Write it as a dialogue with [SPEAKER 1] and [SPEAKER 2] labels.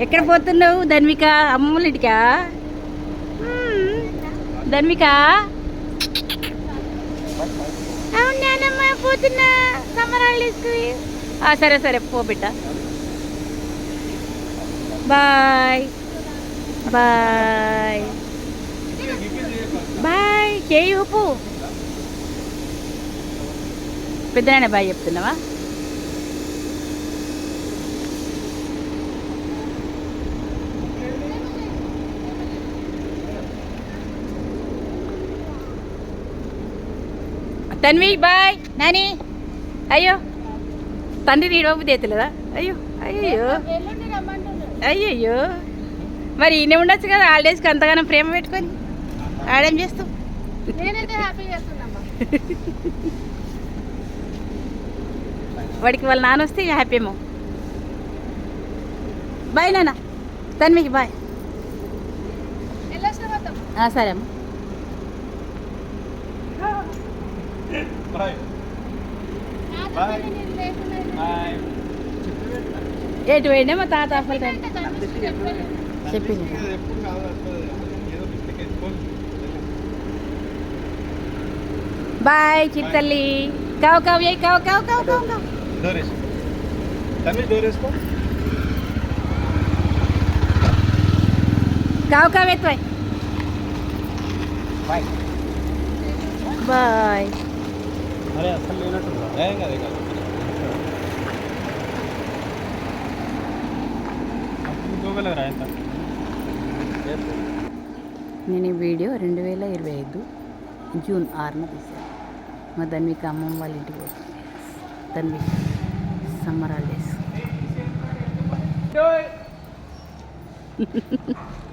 [SPEAKER 1] ఎక్కడ పోతున్నావు ధన్విక? మ్మ్. ధన్విక? పోతున్నా. సమ్మర్ సరే సరే పో బిడ్డ. బాయ్. బాయ్. బాయ్. చేయి ఊపు. పెద్దనాయన బాయ్ చెప్తున్నావా? తన్వి బాయ్. నాని. అయ్యో. తండ్రి నీడు పంపు తీయలేదా అయ్యో అయ్యో అయ్యయ్యో. మరి ఈయన ఉండొచ్చు కదా హాలిడేస్కి అంతగానో ప్రేమ పెట్టుకొని. ఆడేం చేస్తావు? వాడికి వాళ్ళ నాన్న వస్తే హ్యాపీ ఏమో. బాయ్ నాన్న. తన్వికి బాయ్. సరే అమ్మ.
[SPEAKER 2] నాతో నేను లేకుండా
[SPEAKER 1] ఎటు పోయినా మా తాత అసలు. చెప్పింది బాయ్ చిట్టల్లి కావు కావు ఏ కావు కావు కావు కావు కావు. కావు కావు ఎత్తువాయి
[SPEAKER 3] బాయ్
[SPEAKER 1] బాయ్.
[SPEAKER 3] అరే అసలు లేనట్టుందా ఏం కాదు
[SPEAKER 1] నేను ఈ వీడియో రెండు వేల ఇరవై ఐదు జూన్ ఆరున తీశాను. మా ధన్విక అమ్మమ్మ వాళ్ళ ఇంటికి పోతుంది. Dhanvika summer holidays.